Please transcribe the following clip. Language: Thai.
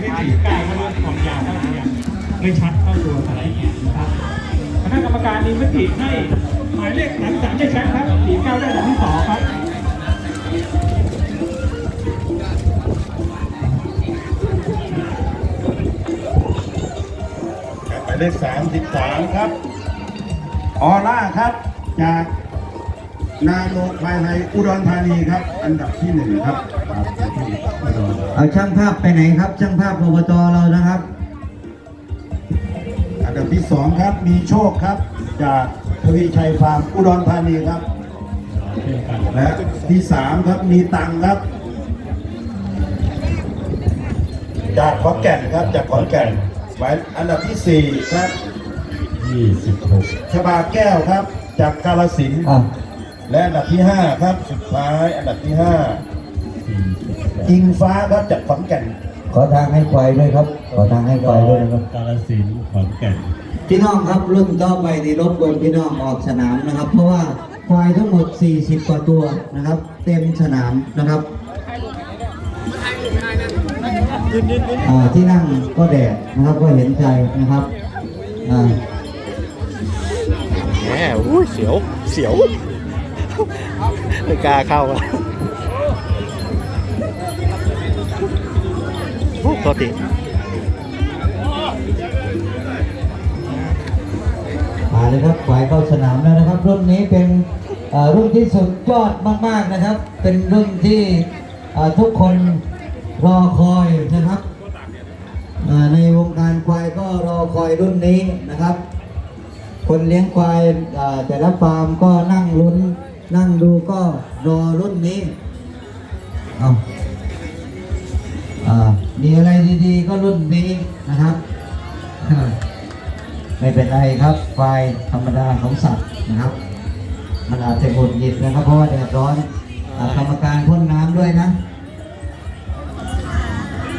เลขสี่เก้าก็เรื่องความยาวก็ยังไม่ชัดเท่าตัวสไลด์แขนนะครับคณะกรรมการมีมติให้หมายเลขสามสามได้แชมป์ครับสี่เก้าได้อันดับที่สองครับหมายเลขสามสิบสามครับ ออร่าครับจาก นาโนภายในอุดรธานีครับ อันดับที่หนึ่งครับเอาช่างภาพไปไหนครับ ช่างภาพอบจเรานะครับ อันดับที่สองครับ มีโชคครับ จากทวีชัยฟาร์มอุดรธานีครับเช่นกันและที่สามครับมีตังครับ จากขอนแก่นครับจากขอนแก่นหมายอันดับที่สี่ครับยี่สิบหกชบาแก้วครับ จากกาลสินธุ์อะ และอันดับที่ห้าครับสุดท้ายอันดับที่ห้าสี่สิบแปดอิงฟ้าครับจากขอนแก่นขอทางให้ควายด้วยครับ ขอทางให้ควายด้วยนะครับกาลสินธุ์ขอนแก่นพี่น้องครับรุ่นต่อไปนี่รบกวนพี่น้องออกสนามนะครับ เพราะว่าควายทั้งหมด 40 กว่าตัวนะครับ เต็มสนามนะครับอ่าที่นั่งก็แดดนะครับก็เห็นใจนะครับอ่าแหมอุ้ยเสียวเสียว ไม่กล้าเข้าโอ้ปกติมาเลยครับควายเข้าสนามแล้วนะครับ รุ่นนี้เป็นรุ่นที่สุดยอดมาก ๆนะครับ เป็นรุ่นที่ทุกคนรอคอยนะครับในวงการควายก็รอคอยรุ่นนี้นะครับ คนเลี้ยงควายแต่ละฟาร์มก็นั่งลุ้น นั่งดูก็รอรุ่นนี้เอาอามีอะไรดีๆ ก็รุ่นนี้นะครับ ไม่เป็นไรครับไฟธรรมดาของสัตว์นะครับ มันอาจจะหงุดหงิดนะครับ เพราะว่าแดดร้อนกรรมการพ่นน้ำ